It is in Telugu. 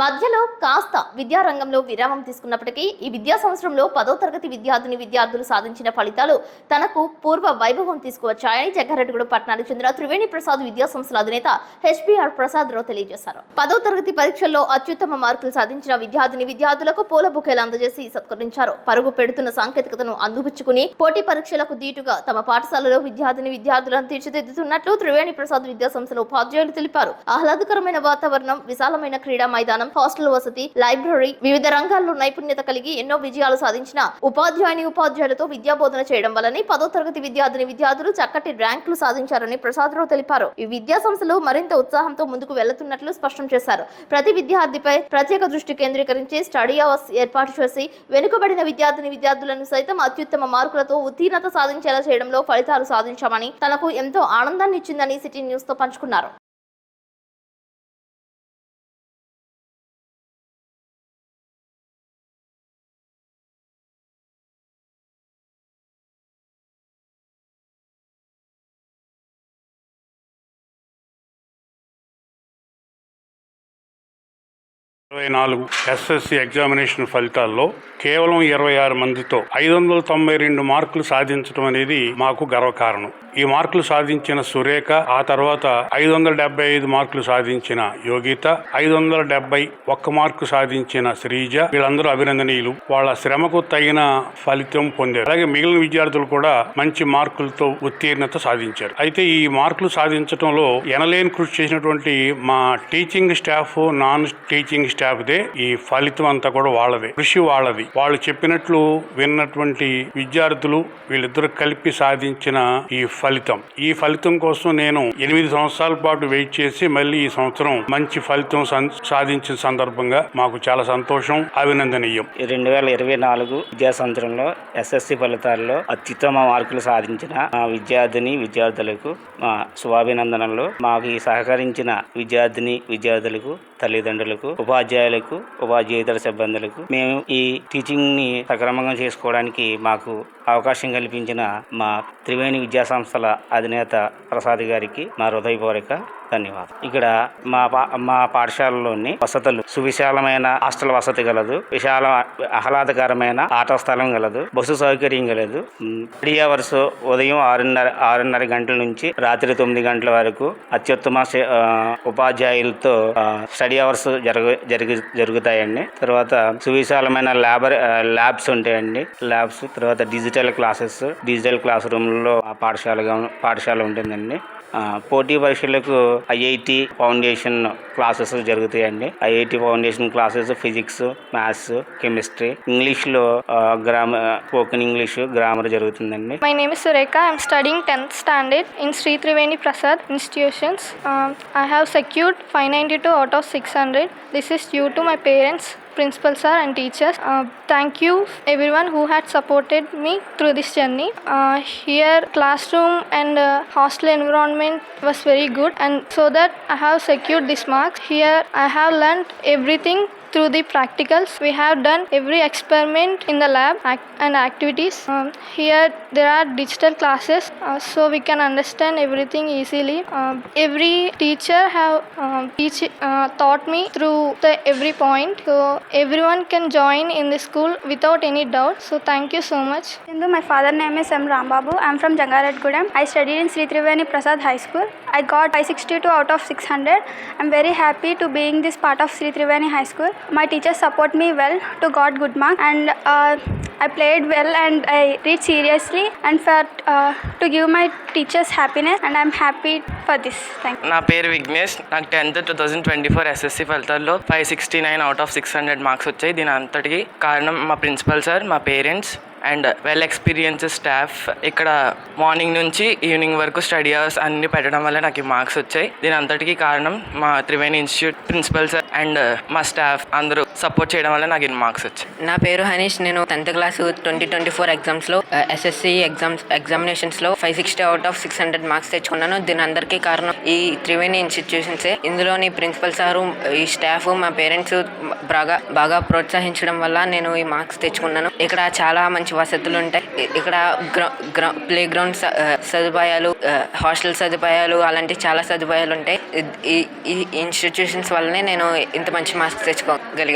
మధ్యలో కాస్త విద్యారంగంలో విరామం తీసుకున్నప్పటికీ ఈ విద్యా సంవత్సరంలో పదో తరగతి విద్యార్థిని విద్యార్థులు సాధించిన ఫలితాలు తనకు పూర్వ వైభవం తీసుకువచ్చాయని జగ్గారెడ్డిగూడ పట్టణానికి చెందిన త్రివేణి ప్రసాద్ విద్యా సంస్థల అధినేత హెచ్బిఆర్ ప్రసాద్ రావు తెలియజేశారు. పదో తరగతి పరీక్షల్లో అత్యుత్తమ మార్కులు సాధించిన విద్యార్థిని విద్యార్థులకు పూల బుకేలు అందజేసి సత్కరించారు. పరుగు పెడుతున్న సాంకేతికతను అందిపుచ్చుకుని పోటీ పరీక్షలకు దీటుగా తమ పాఠశాలలో విద్యార్థిని విద్యార్థులను తీర్చిదిద్దుతున్నట్లు త్రివేణి ప్రసాద్ విద్యా సంస్థల ఉపాధ్యాయులు తెలిపారు. ఆహ్లాదకరమైన వాతావరణం విశాలమైన క్రీడా మైదానం హాస్టల్ వసతి లైబ్రరీ వివిధ రంగాల్లో నైపుణ్యత కలిగి ఎన్నో విజయాలు సాధించిన ఉపాధ్యాయుని ఉపాధ్యాయులతో విద్యా బోధన చేయడం వల్లనే పదో తరగతి విద్యార్థిని విద్యార్థులు చక్కటి ర్యాంకులు సాధించారని ప్రసాదరావు తెలిపారు. ఈ విద్యా సంస్థలు మరింత ఉత్సాహంతో ముందుకు వెళ్తున్నట్లు స్పష్టం చేశారు. ప్రతి విద్యార్థిపై ప్రత్యేక దృష్టి కేంద్రీకరించి స్టడీ అవర్స్ ఏర్పాటు చేసి వెనుకబడిన విద్యార్థిని విద్యార్థులను సైతం అత్యుత్తమ మార్కులతో ఉత్తీర్ణత సాధించేలా చేయడంలో ఫలితాలు సాధించామని తనకు ఎంతో ఆనందాన్ని ఇచ్చిందని సిటీ న్యూస్తో పంచుకున్నారు. ఇరవై నాలుగు ఎస్ఎస్సి ఎగ్జామినేషన్ ఫలితాల్లో కేవలం ఇరవై ఆరు మందితో ఐదు వందల తొంభై రెండు మార్కులు సాధించడం అనేది మాకు గర్వకారణం. ఈ మార్కులు సాధించిన సురేఖ ఆ తర్వాత ఐదు వందల డెబ్బై ఐదు మార్కులు సాధించిన యోగిత ఐదు వందల డెబ్బై ఒక్క మార్కు సాధించిన శ్రీజ వీళ్ళందరూ అభినందనీయులు. వాళ్ళ శ్రమకు తగిన ఫలితం పొందారు. అలాగే మిగిలిన విద్యార్థులు కూడా మంచి మార్కులతో ఉత్తీర్ణత సాధించారు. అయితే ఈ మార్కులు సాధించడంలో ఎనలేని కృషి చేసినటువంటి మా teaching staff non teaching staff కాకపోతే ఈ ఫలితం అంతా కూడా వాళ్ళదే. కృషి వాళ్ళది. వాళ్ళు చెప్పినట్లు విన్నటువంటి విద్యార్థులు వీళ్ళిద్దరు కలిపి సాధించిన ఈ ఫలితం. ఈ ఫలితం కోసం నేను ఎనిమిది సంవత్సరాల పాటు వెయిట్ చేసి మళ్ళీ ఈ సంవత్సరం మంచి ఫలితం సాధించిన సందర్భంగా మాకు చాలా సంతోషం అభినందనీయం. రెండు వేల ఇరవై నాలుగు విద్యా సంవత్సరంలో ఎస్ఎస్సి ఫలితాల్లో అత్యుత్తమ మార్కులు సాధించిన మా విద్యార్థిని విద్యార్థులకు మా శుభాభినందనలు. మాకు ఈ సహకరించిన విద్యార్థిని విద్యార్థులకు తల్లిదండ్రులకు ఉపాధ్యాయులకు ఉపాధ్యాయేతర సిబ్బందులకు మేము ఈ టీచింగ్ని సక్రమంగా చేసుకోవడానికి మాకు అవకాశం కల్పించిన మా త్రివేణి విద్యా సంస్థల అధినేత ప్రసాద్ గారికి మా హృదయపూర్వక ధన్యవాదాలు. ఇక్కడ మా పా- మా పాఠశాలలోని వసతులు సువిశాలమైన హాస్టల్ వసతి గలదు విశాల ఆహ్లాదకరమైన ఆట స్థలం గలదు బస్సు సౌకర్యం గలదు. మ్, అవర్స్ ఉదయం ఆరున్నర ఆరున్నర గంటల నుంచి రాత్రి తొమ్మిది గంటల వరకు అత్యుత్తమ ఉపాధ్యాయులతో స్టడీ అవర్స్ జరుగు జరుగు జరుగుతాయండి. తర్వాత సువిశాలమైన ల్యాబర్ ల్యాబ్స్ ఉంటాయండి. ల్యాబ్స్ తర్వాత డిజిటల్ క్లాసెస్ డిజిటల్ క్లాస్ రూమ్లో పాఠశాలగా పాఠశాల ఉంటుందండి. పోటీ పరీక్షలకు ఐఐటి ఫౌండేషన్ క్లాసెస్ జరుగుతాయండి. IIT foundation classes physics maths chemistry ఇంగ్లీష్లో గ్రామర్ స్పోకెన్ ఇంగ్లీష్ గ్రామర్ జరుగుతుందండి. My name Surekha I'm studying tenth standard in Shri Triveni Prasad institutions I have secured five ninety two out of six hundred this is due to my parents principal sir, and teachers. Uh, thank you everyone who had supported me through this journey. Uh, here, classroom and uh, hostel environment was very good, and so that I have secured this marks. Here, I have learned everything through the practicals. We have done every experiment in the lab and activities. Um, here there are digital classes, uh, so we can understand everything easily. Um, every teacher have um, teach uh, taught me through the every point, so everyone can join in the school without any doubt. So thank you so much. Hindu, my father name is M. Rambabu. I'm from Jangaredgudem. I studied in Sri Triveni Prasad High School. I got 562 out of 600. I'm very happy to being this part of Sri Triveni High School. My teachers support me well to got good marks and uh, I played well and I read seriously and for uh, to give my teachers happiness and I'm happy for this. Thank you. నా పేరు విఘ్నేష్ నాకు tenth two thousand twenty four SSC ఫలితాల్లో five sixty nine out of six hundred marks వచ్చాయి దీని అంతటికి కారణం మా ప్రిన్సిపల్ సార్ మా parents and well experience staff. ఇక్కడ మార్నింగ్ నుంచి ఈవినింగ్ వరకు స్టడీ అవర్స్ అన్ని పెట్టడం వల్ల నాకు ఈ మార్క్స్ వచ్చాయి. దీని అంతటికి కారణం మా Triveni institute principal sir and uh, మా స్టాఫ్ అందరూ సపోర్ట్ చేయడం వల్ల నాకు ఇన్ని మార్క్స్ వచ్చాయి. నా పేరు హనీష్. నేను tenth class twenty twenty four ఎగ్జామ్స్లో SSC exams ఎగ్జామినేషన్స్లో five sixty out of six hundred marks తెచ్చుకున్నాను. దీని అందరికీ కారణం ఈ త్రివేణి ఇన్స్టిట్యూషన్సే. ఇందులోని ప్రిన్సిపల్ సారు ఈ స్టాఫ్ మా పేరెంట్స్ బాగా బాగా ప్రోత్సహించడం వల్ల నేను ఈ మార్క్స్ తెచ్చుకున్నాను. ఇక్కడ చాలా మంచి వసతులు ఉంటాయి. ఇక్కడ గ్రౌ గ్రౌ ప్లే గ్రౌండ్ సదుపాయాలు హాస్టల్ సదుపాయాలు అలాంటి చాలా సదుపాయాలు ఉంటాయి. ఈ ఈ ఇన్స్టిట్యూషన్స్ వల్లనే నేను ఇంత మంచి మార్క్స్ తెచ్చుకోగలిగాను.